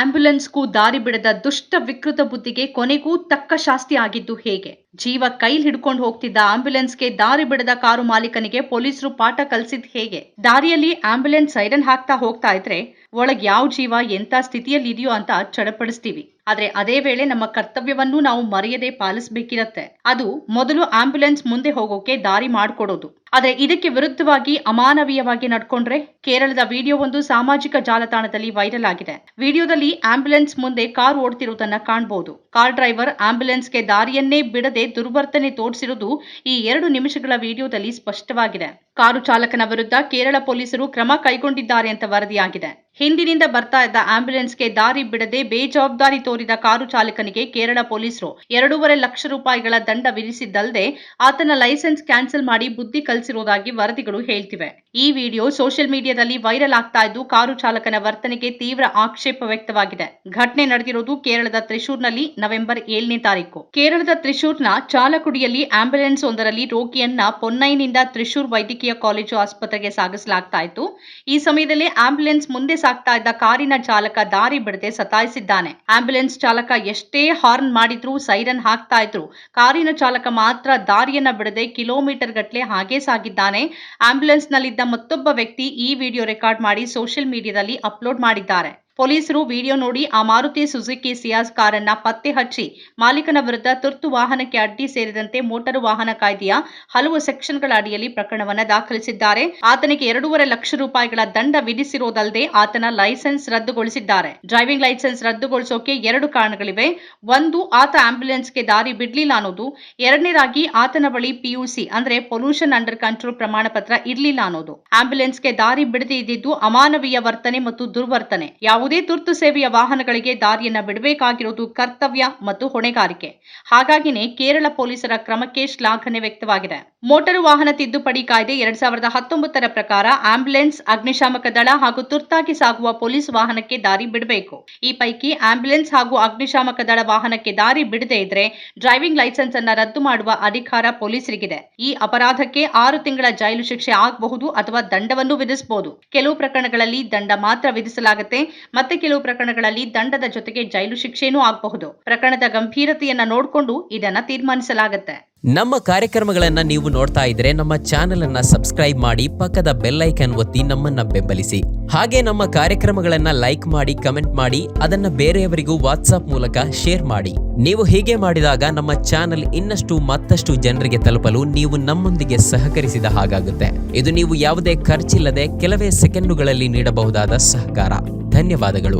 ಆಂಬ್ಯುಲೆನ್ಸ್ಗೂ ದಾರಿ ಬಿಡದ ದುಷ್ಟ ವಿಕೃತ ಬುದ್ಧಿಗೆ ಕೊನೆಗೂ ತಕ್ಕ ಶಾಸ್ತಿ ಆಗಿದ್ದು ಹೇಗೆ? ಜೀವ ಕೈಲಿ ಹಿಡ್ಕೊಂಡು ಹೋಗ್ತಿದ್ದ ಆಂಬ್ಯುಲೆನ್ಸ್ಗೆ ದಾರಿ ಬಿಡದ ಕಾರು ಮಾಲೀಕನಿಗೆ ಪೊಲೀಸರು ಪಾಠ ಕಲಿಸಿದ್ ಹೇಗೆ? ದಾರಿಯಲ್ಲಿ ಆಂಬ್ಯುಲೆನ್ಸ್ ಸೈರನ್ ಹಾಕ್ತಾ ಹೋಗ್ತಾ ಇದ್ರೆ ಒಳಗ್ ಯಾವ ಜೀವ ಎಂತ ಸ್ಥಿತಿಯಲ್ಲಿ ಇದೆಯೋ ಅಂತ ಚಡಪಡಿಸ್ತೀವಿ. ಆದ್ರೆ ಅದೇ ವೇಳೆ ನಮ್ಮ ಕರ್ತವ್ಯವನ್ನೂ ನಾವು ಮರೆಯದೆ ಪಾಲಿಸಬೇಕಿರತ್ತೆ. ಅದು ಮೊದಲು ಆಂಬ್ಯುಲೆನ್ಸ್ ಮುಂದೆ ಹೋಗೋಕೆ ದಾರಿ ಮಾಡಿಕೊಡೋದು. ಆದ್ರೆ ಇದಕ್ಕೆ ವಿರುದ್ಧವಾಗಿ ಅಮಾನವೀಯವಾಗಿ ನಡ್ಕೊಂಡ್ರೆ ಕೇರಳದ ವಿಡಿಯೋ ಒಂದು ಸಾಮಾಜಿಕ ಜಾಲತಾಣದಲ್ಲಿ ವೈರಲ್ ಆಗಿದೆ. ವಿಡಿಯೋದಲ್ಲಿ ಆಂಬ್ಯುಲೆನ್ಸ್ ಮುಂದೆ ಕಾರ್ ಓಡ್ತಿರುವುದನ್ನ ಕಾಣಬಹುದು ಕಾರ್ ಡ್ರೈವರ್ ಆಂಬ್ಯುಲೆನ್ಸ್ಗೆ ದಾರಿಯನ್ನೇ ಬಿಡದೆ ದುರ್ವರ್ತನೆ ತೋರಿಸಿರುವುದು ಈ ಎರಡು ನಿಮಿಷಗಳ ವಿಡಿಯೋದಲ್ಲಿ ಸ್ಪಷ್ಟವಾಗಿದೆ. ಕಾರು ಚಾಲಕನ ವಿರುದ್ಧ ಕೇರಳ ಪೊಲೀಸರು ಕ್ರಮ ಕೈಗೊಂಡಿದ್ದಾರೆ ಅಂತ ವರದಿಯಾಗಿದೆ. ಹಿಂದಿನಿಂದ ಬರ್ತಾ ಇದ್ದ ಆಂಬ್ಯುಲೆನ್ಸ್ಗೆ ದಾರಿ ಬಿಡದೆ ಬೇಜವಾಬ್ದಾರಿ ತೋರಿದ ಕಾರು ಚಾಲಕನಿಗೆ ಕೇರಳ ಪೊಲೀಸರು ಎರಡೂವರೆ ಲಕ್ಷ ರೂಪಾಯಿಗಳ ದಂಡ ವಿಧಿಸಿದ್ದಲ್ಲದೆ ಆತನ ಲೈಸೆನ್ಸ್ ಕ್ಯಾನ್ಸಲ್ ಮಾಡಿ ಬುದ್ಧಿ ಕಲಿಸಿರುವುದಾಗಿ ವರದಿಗಳು ಹೇಳ್ತಿವೆ. ಈ ವಿಡಿಯೋ ಸೋಷಿಯಲ್ ಮೀಡಿಯಾದಲ್ಲಿ ವೈರಲ್ ಆಗ್ತಾ ಇದ್ದು ಕಾರು ಚಾಲಕನ ವರ್ತನೆಗೆ ತೀವ್ರ ಆಕ್ಷೇಪ ವ್ಯಕ್ತವಾಗಿದೆ. ಘಟನೆ ನಡೆದಿರುವುದು ಕೇರಳದ ತ್ರಿಶೂರ್ನಲ್ಲಿ ನವೆಂಬರ್ ಏಳನೇ ತಾರೀಕು. ಕೇರಳದ ತ್ರಿಶೂರ್ನ ಚಾಲಕುಡಿಯಲ್ಲಿ ಆಂಬ್ಯುಲೆನ್ಸ್ ಒಂದರಲ್ಲಿ ರೋಗಿಯನ್ನ ಪೊನ್ನೈನಿಂದ ತ್ರಿಶೂರ್ ವೈದ್ಯಕೀಯ ಕಾಲೇಜು ಆಸ್ಪತ್ರೆಗೆ ಸಾಗಿಸಲಾಗ್ತಾ ಇತ್ತು. ಈ ಸಮಯದಲ್ಲಿ ಆಂಬ್ಯುಲೆನ್ಸ್ ಮುಂದೆ ಸಾಗ್ತಾ ಇದ್ದ ಕಾರಿನ ಚಾಲಕ ದಾರಿ ಬಿಡದೆ ಸತಾಯಿಸಿದ್ದಾನೆ. ಆಂಬ್ಯುಲೆನ್ಸ್ ಚಾಲಕ ಎಷ್ಟೇ ಹಾರ್ನ್ ಮಾಡಿದ್ರು ಸೈರನ್ ಹಾಕ್ತಾ ಇದ್ರು. ಕಾರಿನ ಚಾಲಕ ಮಾತ್ರ ದಾರಿಯನ್ನ ಬಿಡದೆ ಕಿಲೋಮೀಟರ್ ಗಟ್ಟಲೆ ಹಾಗೆ ಸಾಗಿದ್ದಾನೆ. ಆಂಬ್ಯುಲೆನ್ಸ್ ನಲ್ಲಿದ್ದ ಮತ್ತೊಬ್ಬ ವ್ಯಕ್ತಿ ಈ ವಿಡಿಯೋ ರೆಕಾರ್ಡ್ ಮಾಡಿ ಸೋಷಿಯಲ್ ಮೀಡಿಯಾದಲ್ಲಿ ಅಪ್ಲೋಡ್ ಮಾಡಿದ್ದಾರೆ. ಪೊಲೀಸರು ವಿಡಿಯೋ ನೋಡಿ ಆ ಮಾರುತಿ ಸುಜುಕಿ ಸಿಯಾಸ್ ಕಾರನ್ನ ಪತ್ತೆ ಹಚ್ಚಿ ಮಾಲೀಕನ ವಿರುದ್ಧ ತುರ್ತು ವಾಹನಕ್ಕೆ ಅಡ್ಡಿ ಸೇರಿದಂತೆ ಮೋಟಾರು ವಾಹನ ಕಾಯ್ದೆಯ ಹಲವು ಸೆಕ್ಷನ್ಗಳ ಅಡಿಯಲ್ಲಿ ಪ್ರಕರಣವನ್ನ ದಾಖಲಿಸಿದ್ದಾರೆ. ಆತನಿಗೆ ಎರಡೂವರೆ ಲಕ್ಷ ರೂಪಾಯಿಗಳ ದಂಡ ವಿಧಿಸಿರುವುದಲ್ಲದೆ ಆತನ ಲೈಸೆನ್ಸ್ ರದ್ದುಗೊಳಿಸಿದ್ದಾರೆ. ಡ್ರೈವಿಂಗ್ ಲೈಸೆನ್ಸ್ ರದ್ದುಗೊಳಿಸೋಕೆ ಎರಡು ಕಾರಣಗಳಿವೆ. ಒಂದು, ಆತ ಆಂಬ್ಯುಲೆನ್ಸ್ಗೆ ದಾರಿ ಬಿಡ್ಲಿಲ್ಲ ಅನ್ನೋದು. ಎರಡನೇದಾಗಿ, ಆತನ ಬಳಿ ಪಿಯುಸಿ ಅಂದ್ರೆ ಪೊಲ್ಯೂಷನ್ ಅಂಡರ್ ಕಂಟ್ರೋಲ್ ಪ್ರಮಾಣ ಪತ್ರ ಇರ್ಲಿಲ್ಲ ಅನ್ನೋದು. ಆಂಬ್ಯುಲೆನ್ಸ್ಗೆ ದಾರಿ ಬಿಡದೇ ಇದ್ದಿದ್ದು ಅಮಾನವೀಯ ವರ್ತನೆ ಮತ್ತು ದುರ್ವರ್ತನೆ. ಯಾವುದೇ ತುರ್ತು ಸೇವೆಯ ವಾಹನಗಳಿಗೆ ದಾರಿಯನ್ನ ಬಿಡಬೇಕಾಗಿರುವುದು ಕರ್ತವ್ಯ ಮತ್ತು ಹೊಣೆಗಾರಿಕೆ. ಹಾಗಾಗಿನೇ ಕೇರಳ ಪೊಲೀಸರ ಕ್ರಮಕ್ಕೆ ಶ್ಲಾಘನೆ ವ್ಯಕ್ತವಾಗಿದೆ. ಮೋಟಾರು ವಾಹನ ತಿದ್ದುಪಡಿ ಕಾಯ್ದೆ ಎರಡ್ ಸಾವಿರದ ಹತ್ತೊಂಬತ್ತರ ಪ್ರಕಾರ ಆಂಬ್ಯುಲೆನ್ಸ್, ಅಗ್ನಿಶಾಮಕ ದಳ ಹಾಗೂ ತುರ್ತಾಗಿ ಸಾಗುವ ಪೊಲೀಸ್ ವಾಹನಕ್ಕೆ ದಾರಿ ಬಿಡಬೇಕು. ಈ ಪೈಕಿ ಆಂಬ್ಯುಲೆನ್ಸ್ ಹಾಗೂ ಅಗ್ನಿಶಾಮಕ ದಳ ವಾಹನಕ್ಕೆ ದಾರಿ ಬಿಡದೇ ಇದ್ರೆ ಡ್ರೈವಿಂಗ್ ಲೈಸೆನ್ಸ್ ಅನ್ನ ರದ್ದು ಮಾಡುವ ಅಧಿಕಾರ ಪೊಲೀಸರಿಗಿದೆ. ಈ ಅಪರಾಧಕ್ಕೆ ಆರು ತಿಂಗಳ ಜೈಲು ಶಿಕ್ಷೆ ಆಗಬಹುದು ಅಥವಾ ದಂಡವನ್ನು ವಿಧಿಸಬಹುದು ಕೆಲವು ಪ್ರಕರಣಗಳಲ್ಲಿ ದಂಡ ಮಾತ್ರ ವಿಧಿಸಲಾಗುತ್ತೆ. ಮತ್ತೆ ಕೆಲವು ಪ್ರಕರಣಗಳಲ್ಲಿ ದಂಡದ ಜೊತೆಗೆ ಜೈಲು ಶಿಕ್ಷೆನೂ ಆಗಬಹುದು. ಪ್ರಕರಣದ ಗಂಭೀರತೆಯನ್ನ ನೋಡಿಕೊಂಡು ಇದನ್ನ ತೀರ್ಮಾನಿಸಲಾಗುತ್ತೆ. ನಮ್ಮ ಕಾರ್ಯಕ್ರಮಗಳನ್ನ ನೀವು ನೋಡ್ತಾ ಇದ್ರೆ ನಮ್ಮ ಚಾನೆಲ್ ಅನ್ನ ಸಬ್ಸ್ಕ್ರೈಬ್ ಮಾಡಿ ಪಕ್ಕದ ಬೆಲ್ಲೈಕನ್ ಒತ್ತಿ ನಮ್ಮನ್ನ ಬೆಂಬಲಿಸಿ. ಹಾಗೆ ನಮ್ಮ ಕಾರ್ಯಕ್ರಮಗಳನ್ನ ಲೈಕ್ ಮಾಡಿ, ಕಮೆಂಟ್ ಮಾಡಿ, ಅದನ್ನ ಬೇರೆಯವರಿಗೂ ವಾಟ್ಸಾಪ್ ಮೂಲಕ ಶೇರ್ ಮಾಡಿ. ನೀವು ಹೀಗೆ ಮಾಡಿದಾಗ ನಮ್ಮ ಚಾನೆಲ್ ಇನ್ನಷ್ಟು ಮತ್ತಷ್ಟು ಜನರಿಗೆ ತಲುಪಲು ನೀವು ನಮ್ಮೊಂದಿಗೆ ಸಹಕರಿಸಿದ ಹಾಗಾಗುತ್ತೆ. ಇದು ನೀವು ಯಾವುದೇ ಖರ್ಚಿಲ್ಲದೆ ಕೆಲವೇ ಸೆಕೆಂಡುಗಳಲ್ಲಿ ನೀಡಬಹುದಾದ ಸಹಕಾರ. ಧನ್ಯವಾದಗಳು.